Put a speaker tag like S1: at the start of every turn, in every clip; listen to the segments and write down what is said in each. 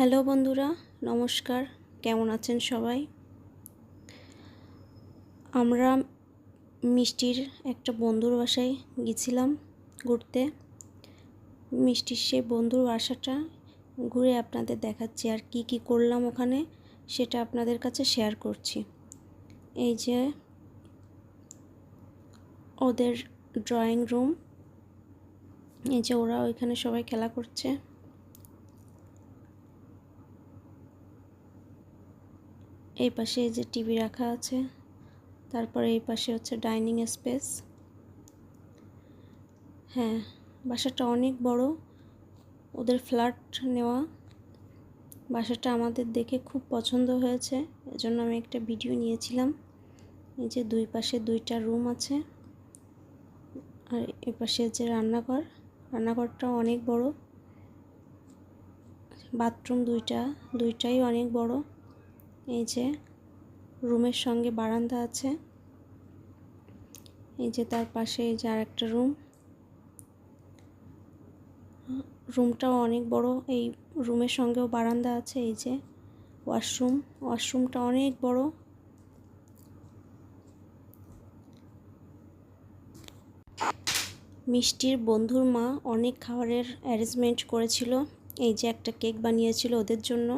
S1: Hello বন্ধুরা, নমস্কার। কেমন আছেন সবাই? আমরা মিষ্টির একটা বন্ধুর বাসায় গেছিলাম ঘুরতে। মিষ্টির সেই বন্ধুর বাসাটা ঘুরে আপনাদের দেখাচ্ছি আর কি কি করলাম ওখানে সেটা আপনাদের কাছে শেয়ার করছি। এই যে ওদের ড্রয়িং রুম এই যে ওরা ওইখানে সবাই খেলা করছে। এই পাশে এই যে টিভি রাখা আছে। তারপরে এই পাশে হচ্ছে ডাইনিং স্পেস। হ্যাঁ বাসাটা অনেক বড়। ওদের ফ্ল্যাট নেওয়া। বাসাটা আমাদের দেখে খুব পছন্দ হয়েছে। এজন্য আমি একটা ভিডিও নিয়েছিলাম। এই যে দুই পাশে দুইটা রুম আছে। আর এ পাশে যে রান্নাঘর রান্নাঘরটাও অনেক বড়। বাথরুম দুইটা, দুইটাই অনেক বড়। এই যে রুমের সঙ্গে বারান্দা আছে। এই যে তার পাশে এই যে আর একটা রুম। রুমটাও অনেক বড়, এই রুমের সঙ্গেও বারান্দা আছে, এই যে ওয়াশরুম। ওয়াশরুমটা অনেক বড়। মিষ্টির বন্ধুর মা অনেক খাবারের অ্যারেঞ্জমেন্ট করেছিল। এই যে একটা কেক বানিয়েছিল ওদের জন্য।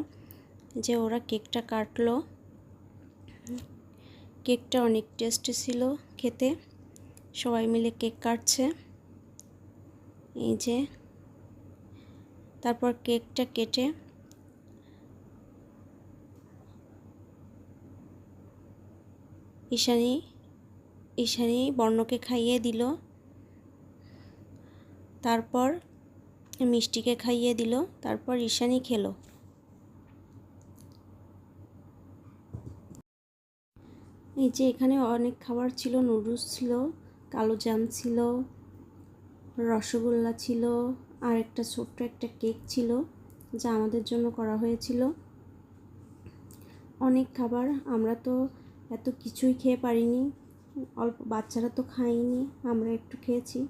S1: যে ওরা কেকটা কাটলো। কেকটা অনেক টেস্টি ছিল খেতে। সবাই মিলে কেক কাটছে। এই যে। তারপর কেকটা কেটে ঈশানি ঈশানি বর্ণকে খাইয়ে দিল। তারপর মিষ্টিকে খাইয়ে দিল। তারপর ঈশানি খেলো। এই যে এখানে অনেক খাবার ছিল, নুডলস ছিল, কালো জাম ছিল, রসগোল্লা ছিল, আর একটা ছোট্ট একটা কেক ছিল যা আমাদের জন্য করা হয়েছিল। অনেক খাবার, আমরা তো এত কিছুই খেয়ে পারিনি, অল্প বাচ্চারা তো খায়নি, আমরা একটু খেয়েছি।